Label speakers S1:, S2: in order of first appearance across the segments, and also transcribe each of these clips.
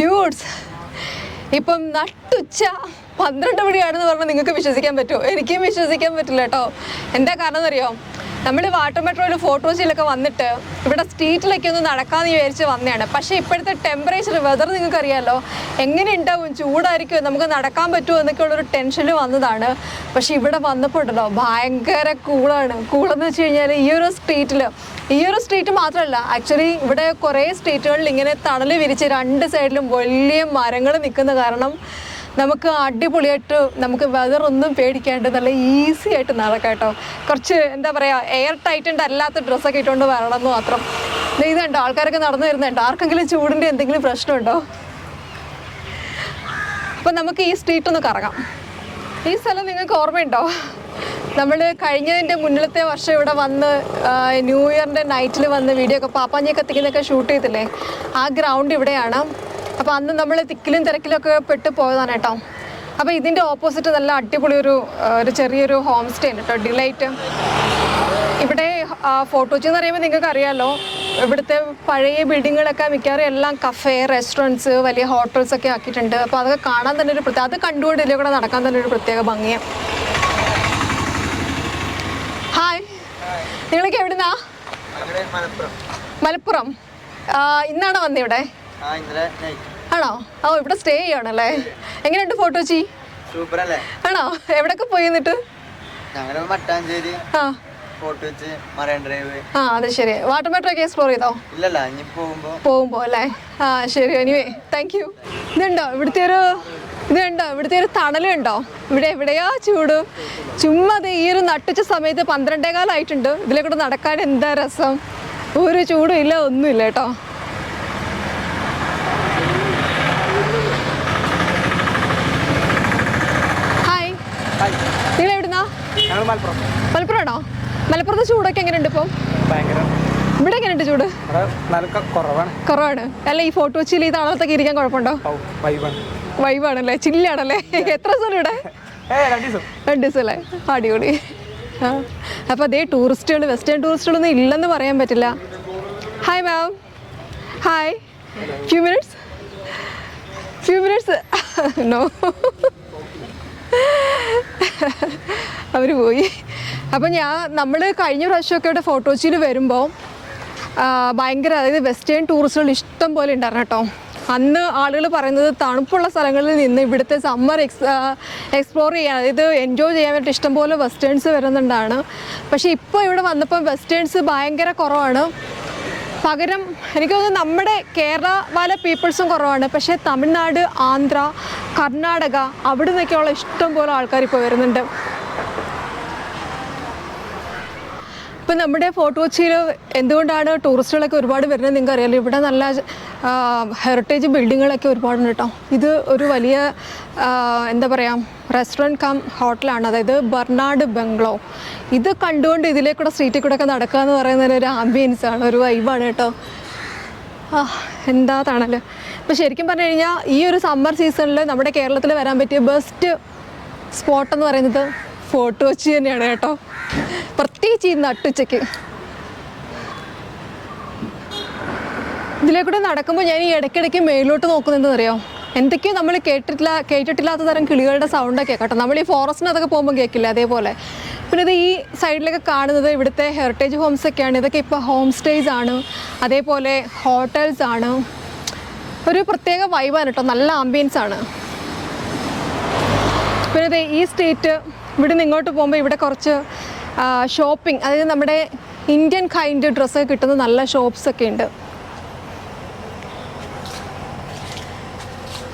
S1: ഡ്യൂട്സ് ഇപ്പം നട്ടുച്ച പന്ത്രണ്ട് മണിയാണെന്ന് പറഞ്ഞാൽ നിങ്ങൾക്ക് വിശ്വസിക്കാൻ പറ്റുമോ? എനിക്കും വിശ്വസിക്കാൻ പറ്റില്ല കേട്ടോ. എന്താ കാരണം എന്നറിയോ നമ്മൾ വാട്ടർ മെട്രോയിൽ ഫോട്ടോസിലൊക്കെ വന്നിട്ട് ഇവിടെ സ്ട്രീറ്റിലൊക്കെ ഒന്ന് നടക്കാമെന്ന് വിചാരിച്ച് വന്നതാണ്. പക്ഷേ ഇപ്പോഴത്തെ ടെമ്പറേച്ചർ വെതർ നിങ്ങൾക്ക് അറിയാമല്ലോ എങ്ങനെ ഉണ്ടാവും ചൂടായിരിക്കും നമുക്ക് നടക്കാൻ പറ്റുമോ എന്നൊക്കെ ഉള്ളൊരു ടെൻഷനിൽ വന്നതാണ്. പക്ഷേ ഇവിടെ വന്നപ്പോൾ ഉണ്ടല്ലോ ഭയങ്കര കൂളാണ് കൂളെന്ന് വെച്ച് കഴിഞ്ഞാൽ ഈ ഒരു സ്ട്രീറ്റിൽ ഈ ഒരു സ്ട്രീറ്റ് മാത്രമല്ല ആക്ച്വലി ഇവിടെ കുറേ സ്ട്രീറ്റുകളിൽ ഇങ്ങനെ തണൽ വിരിച്ച് രണ്ട് സൈഡിലും വലിയ മരങ്ങൾ നിൽക്കുന്ന കാരണം നമുക്ക് അടിപൊളിയായിട്ട് നമുക്ക് വെതർ ഒന്നും പേടിക്കാണ്ട് നല്ല ഈസി ആയിട്ട് നടക്കാം കേട്ടോ കുറച്ച് എന്താ പറയുക എയർ ടൈറ്റൻഡ് അല്ലാത്ത ഡ്രസ്സൊക്കെ ഇട്ടുകൊണ്ട് വരണം എന്ന് മാത്രം കണ്ടോ ആൾക്കാരൊക്കെ നടന്നു വരുന്നുണ്ട്. ആർക്കെങ്കിലും ചൂടിന്റെ എന്തെങ്കിലും പ്രശ്നമുണ്ടോ? അപ്പം നമുക്ക് ഈ സ്ട്രീറ്റ് ഒന്ന് കറങ്ങാം. ഈ സ്ഥലം നിങ്ങൾക്ക് ഓർമ്മയുണ്ടോ? നമ്മൾ കഴിഞ്ഞതിന്റെ മുന്നിലത്തെ വർഷം ഇവിടെ വന്ന് ന്യൂ ഇയറിന്റെ നൈറ്റിൽ വന്ന് വീഡിയോ ഒക്കെ പാപ്പാഞ്ഞി കത്തിക്കുന്നൊക്കെ ഷൂട്ട് ചെയ്തില്ലേ? ആ ഗ്രൗണ്ട് ഇവിടെയാണ്. അപ്പോൾ അന്ന് നമ്മൾ തിക്കിലും തിരക്കിലൊക്കെ പെട്ട് പോയതാണ് കേട്ടോ. അപ്പോൾ ഇതിന്റെ ഓപ്പോസിറ്റ് നല്ല അടിപൊളി ഒരു ഒരു ചെറിയൊരു ഹോം സ്റ്റേ ഉണ്ട് കേട്ടോ ഡിലൈറ്റ് ഇവിടെ ഫോട്ടോച്ച് എന്ന് പറയുമ്പോൾ നിങ്ങൾക്ക് അറിയാമല്ലോ ഇവിടുത്തെ പഴയ ബിൽഡിങ്ങുകളൊക്കെ മിക്കവാറും എല്ലാം കഫേ റെസ്റ്റോറന്റ്സ് വലിയ ഹോട്ടൽസ് ഒക്കെ ആക്കിയിട്ടുണ്ട്. അപ്പോൾ അതൊക്കെ കാണാൻ തന്നെ ഒരു പ്രത്യേക അത് കണ്ടുകൊണ്ട് ഇതിലെ കൂടെ നടക്കാൻ തന്നെ ഒരു പ്രത്യേക ഭംഗിയാണ് ഹായ് നിങ്ങളൊക്കെ എവിടുന്നാ?
S2: മലപ്പുറം.
S1: ഇന്നാണോ വന്നേ ഇവിടെ
S2: ആ ഇന്നലെ നൈറ്റ്
S1: ആണോ? ഓ ഇവിടെ സ്റ്റേ ചെയ്യണല്ലേ എങ്ങനെയുണ്ട് ഫോട്ടോച്ചി ആണോ? എവിടൊക്കെ പോയി എന്നിട്ട്?
S2: മട്ടാഞ്ചേരി
S1: ആ. ആ അതെ ശരി. വാട്ടർ മെട്രോ ഒക്കെ എക്സ്പ്ലോർ ചെയ്തോ? പോകുമ്പോ അല്ലേ? ആ ശരി. എനിവേ താങ്ക് യു ഇതുണ്ടോ? ഇവിടുത്തെ ഒരു ഇത് കണ്ടോ ഇവിടുത്തെ ഒരു തണലുണ്ടോ? ഇവിടെ എവിടെയാ ചൂട്? ചുമ്മാ ദേ ഈ ഒരു നട്ടിച്ച സമയത്ത് പന്ത്രണ്ടേകാലായിട്ടുണ്ട്. ഇതിലെ കൂടെ നടക്കാൻ എന്താ രസം? ഒരു ചൂടും ഇല്ല ഒന്നുമില്ല കേട്ടോ. ഹായ് നിങ്ങൾ എവിടുന്നാ?
S3: മലപ്പുറം.
S1: ആണോ മലപ്പുറത്തെ ചൂടൊക്കെ എങ്ങനെയുണ്ട് ഇപ്പം? ഇവിടെ എങ്ങനെയുണ്ട് ചൂട്?
S3: കുറവാണ്.
S1: കുറവാണ്. അല്ല ഈ ഫോട്ടോ വെച്ചിൽ ഈ തണലത്തൊക്കെ ഇരിക്കാൻ കുഴപ്പമുണ്ടോ? വൈബാണല്ലേ? ചില്ലാണല്ലേ? എത്ര ദിവസം ഇവിടെ?
S3: രണ്ട് ദിവസം.
S1: അല്ലേ അടിപൊളി. അപ്പൊ അപ്പോൾ അതേ ടൂറിസ്റ്റുകൾ വെസ്റ്റേൺ ടൂറിസ്റ്റുകളൊന്നും ഇല്ലെന്ന് പറയാൻ പറ്റില്ല. Hi ma'am hi few minutes few minutes no അവർ പോയി. അപ്പം ഞാൻ നമ്മൾ കഴിഞ്ഞ പ്രാവശ്യമൊക്കെ ഇവിടെ ഫോട്ടോച്ചിൽ വരുമ്പോൾ ഭയങ്കര അതായത് വെസ്റ്റേൺ ടൂറിസ്റ്റുകൾ ഇഷ്ടം പോലെ ഉണ്ടായിരുന്നു കേട്ടോ. അന്ന് ആളുകൾ പറയുന്നത് തണുപ്പുള്ള സ്ഥലങ്ങളിൽ നിന്ന് ഇവിടുത്തെ സമ്മർ എക്സ് എക്സ്പ്ലോർ ചെയ്യാൻ അതായത് എൻജോയ് ചെയ്യാൻ വേണ്ടി ഇഷ്ടംപോലെ വെസ്റ്റേൺസ് വരുന്നുണ്ടാണ്. പക്ഷേ ഇപ്പോൾ ഇവിടെ വന്നപ്പോൾ വെസ്റ്റേൺസ് ഭയങ്കര കുറവാണ്. പകരം എനിക്ക് തോന്നുന്നു നമ്മുടെ കേരള പല പീപ്പിൾസും കുറവാണ്. പക്ഷേ തമിഴ്നാട് ആന്ധ്ര കർണാടക അവിടെ നിന്നൊക്കെയുള്ള ഇഷ്ടം പോലെ ആൾക്കാർ ഇപ്പോൾ വരുന്നുണ്ട്. ഇപ്പം നമ്മുടെ ഫോർട്ട് കൊച്ചിയിൽ എന്തുകൊണ്ടാണ് ടൂറിസ്റ്റുകളൊക്കെ ഒരുപാട് വരുന്നത് നിങ്ങൾക്ക് അറിയാലോ? ഇവിടെ നല്ല ഹെറിറ്റേജ് ബിൽഡിങ്ങുകളൊക്കെ ഒരുപാടുണ്ട് കേട്ടോ. ഇത് ഒരു വലിയ എന്താ പറയുക റെസ്റ്റോറന്റ് കം ഹോട്ടലാണ് അതായത് ബർണാഡ് ബംഗ്ലോ. ഇത് കണ്ടുകൊണ്ട് ഇതിലേക്കൂടെ സ്ട്രീറ്റിൽ കൂടെ ഒക്കെ നടക്കുക എന്ന് പറയുന്നത് ഒരു ആംബിയൻസ് ആണ് ഒരു വൈബാണ് കേട്ടോ. ആ എന്താ തണൽ. ഇപ്പം ശരിക്കും പറഞ്ഞു കഴിഞ്ഞാൽ ഈ ഒരു സമ്മർ സീസണിൽ നമ്മുടെ കേരളത്തിൽ വരാൻ പറ്റിയ ബെസ്റ്റ് സ്പോട്ട് എന്ന് പറയുന്നത് ഫോർട്ട് വെച്ച് തന്നെയാണ് കേട്ടോ. പ്രത്യേകിച്ച് ഈ നട്ടുച്ചയ്ക്ക്. ഇതിലേക്കൂടെ നടക്കുമ്പോൾ ഞാൻ ഈ ഇടയ്ക്കിടയ്ക്ക് മേലോട്ട് നോക്കുന്നതെന്ന് അറിയോ എന്തൊക്കെയോ നമ്മൾ കേട്ടിട്ടില്ല കേട്ടിട്ടില്ലാത്ത തരം കിളികളുടെ സൗണ്ടൊക്കെ കേട്ടോ നമ്മൾ ഈ ഫോറസ്റ്റിനകത്തൊക്കെ പോകുമ്പോൾ കേൾക്കില്ല അതേപോലെ. പിന്നെ ഇത് ഈ സൈഡിലൊക്കെ കാണുന്നത് ഇവിടുത്തെ ഹെറിറ്റേജ് ഹോംസ് ഒക്കെയാണ്. ഇതൊക്കെ ഇപ്പോൾ ഹോം സ്റ്റേസ് ആണ്. അതേപോലെ ഹോട്ടൽസ് ആണ്. ഒരു പ്രത്യേക വൈബാണ് കേട്ടോ. നല്ല ആംബിയൻസ് ആണ്. പിന്നെ ഈ സ്ട്രീറ്റ് ഇവിടെ നിന്ന് ഇങ്ങോട്ട് പോകുമ്പോൾ ഇവിടെ കുറച്ച് ഷോപ്പിംഗ് അതായത് നമ്മുടെ ഇന്ത്യൻ കൈൻഡ് ഡ്രസ്സൊക്കെ കിട്ടുന്ന നല്ല ഷോപ്സ് ഒക്കെ ഉണ്ട്.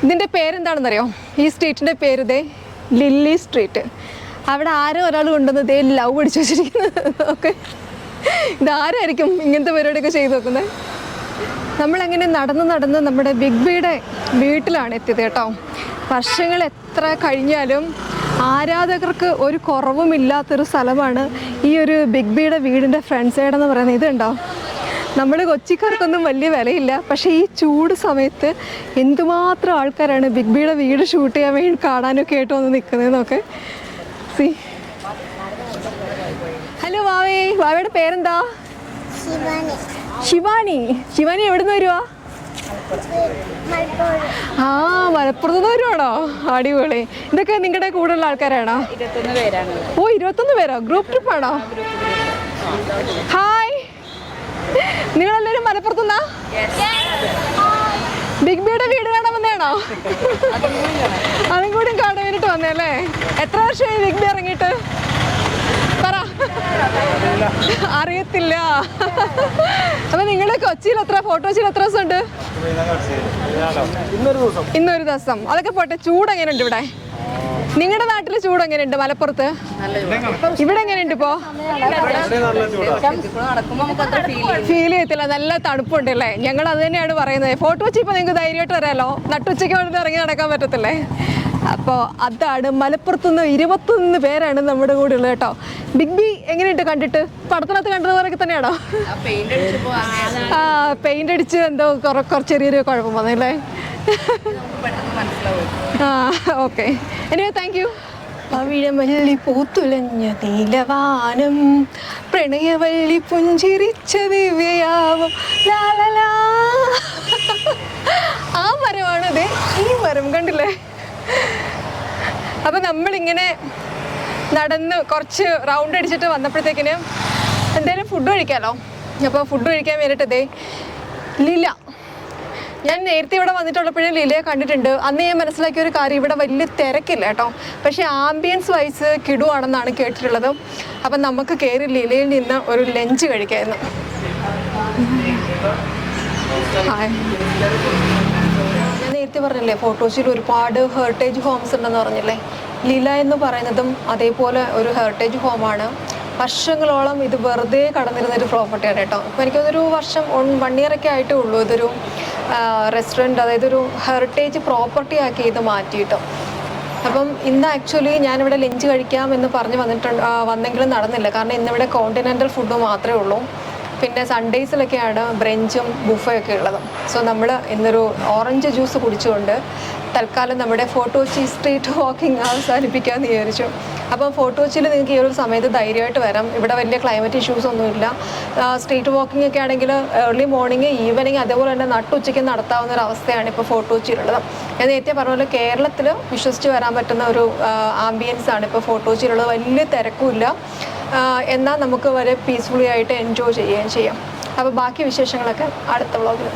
S1: ഇതിന്റെ പേരെന്താണെന്നറിയോ? ഈ സ്ട്രീറ്റിന്റെ പേര് ദേ ലില്ലി സ്ട്രീറ്റ് അവിടെ ആരോ ഒരാൾ കൊണ്ടുവന്ന് ദേ ലവ് പിടിച്ചു വെച്ചിരിക്കുന്നത് ഓക്കെ. ഇതാരായിരിക്കും ഇങ്ങനത്തെ പരിപാടിയൊക്കെ ചെയ്തു നോക്കുന്നത് നമ്മളങ്ങനെ നടന്ന് നടന്ന് നമ്മുടെ ബിഗ് ബിയുടെ വീട്ടിലാണ് എത്തിയത് കേട്ടോ. വർഷങ്ങൾ എത്ര കഴിഞ്ഞാലും ആരാധകർക്ക് ഒരു കുറവും ഇല്ലാത്തൊരു സ്ഥലമാണ് ഈ ഒരു ബിഗ് ബിയുടെ വീടിന്റെ ഫ്രണ്ട് സൈഡ് എന്ന് പറയുന്നത്. ഇതുണ്ടോ നമ്മൾ കൊച്ചിക്കാർക്കൊന്നും വലിയ വിലയില്ല. പക്ഷേ ഈ ചൂട് സമയത്ത് എന്തുമാത്രം ആൾക്കാരാണ് ബിഗ് ബിയുടെ വീട് ഷൂട്ട് ചെയ്യാൻ വേണ്ടി കാണാനൊക്കെ ആയിട്ട് വന്ന് നിൽക്കുന്നതെന്നൊക്കെ. സി. ഹലോ വാവേ. വാവയുടെ പേരെന്താ? ശിവാനി. ശിവാനി. ശിവാനി നിന്ന് വരുവാ? ആ മലപ്പുറത്ത് നിന്ന് വരുവാണോ? അടിപൊളി. ഇതൊക്കെ നിങ്ങളുടെ കൂടെയുള്ള ആൾക്കാരാണോ? ഓ ഇരുപത്തൊന്ന് പേരോ? ഗ്രൂപ്പ് ട്രിപ്പ് ആണോ? ഹായ് നിങ്ങളെല്ലാവരും മലപ്പുറത്തുനിന്നാ ബിഗ് ബിയുടെ വീട് കാണാൻ വന്നതാണോ? അതും കൂടി കാണാൻ വേണ്ടിട്ട് വന്നേ അല്ലേ എത്ര വർഷമായി ബിഗ് ബി ഇറങ്ങിയിട്ട്? അറിയത്തില്ല. അപ്പൊ നിങ്ങളുടെ കൊച്ചിയിൽ എത്ര ഫോട്ടോസിൽ എത്ര ദിവസം. ഉണ്ട്
S3: ഇന്നൊരു ദിവസം.
S1: അതൊക്കെ പോട്ടെ ചൂട് എങ്ങനെയുണ്ട് ഇവിടെ? നിങ്ങളുടെ നാട്ടിൽ ചൂട് എങ്ങനെയുണ്ട് മലപ്പുറത്ത്? ഇവിടെ എങ്ങനെയുണ്ട് ഇപ്പോ?
S4: ഫീൽ
S1: ചെയ്യത്തില്ല നല്ല തണുപ്പുണ്ട് അല്ലേ? ഞങ്ങൾ അത് തന്നെയാണ് പറയുന്നത്. ഫോട്ടോ വെച്ച് ഇപ്പൊ നിങ്ങൾക്ക് ധൈര്യമായിട്ട് വരാമല്ലോ നട്ടുച്ചയ്ക്ക് വേണ്ടി ഇറങ്ങി നടക്കാൻ പറ്റത്തില്ലേ? അപ്പോൾ അതാണ് മലപ്പുറത്തുനിന്ന് ഇരുപത്തൊന്ന് പേരാണ് നമ്മുടെ കൂടെ ഉള്ളത് കേട്ടോ. ബിഗ് ബി എങ്ങനെയുണ്ട് കണ്ടിട്ട്? പടത്തിനകത്ത് കണ്ടതുപോലൊക്കെ തന്നെയാണോ? ആ പെയിന്റ് അടിച്ച് എന്തോ കുറ കുറച്ച് ചെറിയൊരു കുഴപ്പം വന്നല്ലേ ആ ഓക്കെ എനിവേ താങ്ക് യു പവിഴമല്ലി പൂത്തുലഞ്ഞ നീലവാനം പ്രണയവല്ലി പുഞ്ചിരിച്ച ദിവ്യയാവും ആ മരമാണത്. ഈ മരം കണ്ടില്ലേ? അപ്പം നമ്മളിങ്ങനെ നടന്ന് കുറച്ച് റൗണ്ട് അടിച്ചിട്ട് വന്നപ്പോഴത്തേക്കിന് എന്തായാലും ഫുഡ് കഴിക്കാമല്ലോ അപ്പോൾ ഫുഡ് കഴിക്കാൻ വേണ്ടിയിട്ട് ദേ ലീല. ഞാൻ നേരത്തെ ഇവിടെ വന്നിട്ടുള്ളപ്പോഴേ ലീലയെ കണ്ടിട്ടുണ്ട്. അന്ന് ഞാൻ മനസ്സിലാക്കിയ ഒരു കാര്യം ഇവിടെ വലിയ തിരക്കില്ല കേട്ടോ. പക്ഷേ ആംബിയൻസ് വൈസ് കിടുവാണെന്നാണ് കേട്ടിട്ടുള്ളത്. അപ്പം നമുക്ക് കയറി ലീലയിൽ നിന്ന് ഒരു ലഞ്ച് കഴിക്കായിരുന്നു. ഹായ് നേരത്തെ പറഞ്ഞില്ലേ ഫോട്ടോസിൽ ഒരുപാട് ഹെറിറ്റേജ് ഹോംസ് ഉണ്ടെന്ന് പറഞ്ഞില്ലേ? ലീല എന്ന് പറയുന്നതും അതേപോലെ ഒരു ഹെറിറ്റേജ് ഹോമാണ് വർഷങ്ങളോളം ഇത് വെറുതെ കടന്നിരുന്ന ഒരു പ്രോപ്പർട്ടിയാണ് കേട്ടോ. അപ്പോൾ എനിക്കതൊരു വർഷം വൺ ഇയർ ഒക്കെ ആയിട്ടേ ഉള്ളൂ ഇതൊരു റെസ്റ്റോറന്റ് അതായത് ഒരു ഹെറിറ്റേജ് പ്രോപ്പർട്ടി ആക്കി ഇത് മാറ്റിയിട്ടോ. അപ്പം ഇന്ന് ആക്ച്വലി ഞാനിവിടെ ലഞ്ച് കഴിക്കാം എന്ന് പറഞ്ഞ് വന്നിട്ടുണ്ട് വന്നെങ്കിലും നടന്നില്ല. കാരണം ഇന്നിവിടെ കോണ്ടിനെന്റൽ ഫുഡ് മാത്രമേ ഉള്ളൂ. പിന്നെ സൺഡേയ്സിലൊക്കെയാണ് ബ്രഞ്ചും ബുഫയൊക്കെ ഉള്ളത്. സോ നമ്മൾ ഇന്നൊരു ഓറഞ്ച് ജ്യൂസ് കുടിച്ചുകൊണ്ട് തൽക്കാലം നമ്മുടെ ഫോട്ടോച്ചി സ്ട്രീറ്റ് വാക്കിംഗ് അവസാനിപ്പിക്കാമെന്ന് വിചാരിച്ചു. അപ്പോൾ ഫോട്ടോച്ചിൽ നിങ്ങൾക്ക് ഈ ഒരു സമയത്ത് ധൈര്യമായിട്ട് വരാം. ഇവിടെ വലിയ ക്ലൈമറ്റ് ഇഷ്യൂസ് ഒന്നുമില്ല. സ്ട്രീറ്റ് വാക്കിംഗ് ഒക്കെ ആണെങ്കിൽ ഏർലി മോർണിംഗ് ഈവനിങ് അതേപോലെ തന്നെ നട്ടുച്ചയ്ക്ക് നടത്താവുന്ന ഒരു അവസ്ഥയാണ് ഇപ്പോൾ ഫോട്ടോച്ചിയിലുള്ളത് ഞാൻ നേരത്തെ പറഞ്ഞ പോലെ കേരളത്തിൽ വിശ്വസിച്ച് വരാൻ പറ്റുന്ന ഒരു ആംബിയൻസ് ആണ് ഇപ്പോൾ ഫോട്ടോച്ചിയിലുള്ളത് വലിയ തിരക്കുമില്ല. എന്നാൽ നമുക്ക് വളരെ പീസ്ഫുള്ളി ആയിട്ട് എൻജോയ് ചെയ്യുകയും ചെയ്യാം. അപ്പോൾ ബാക്കി വിശേഷങ്ങളൊക്കെ അടുത്ത വ്ളോഗിൽ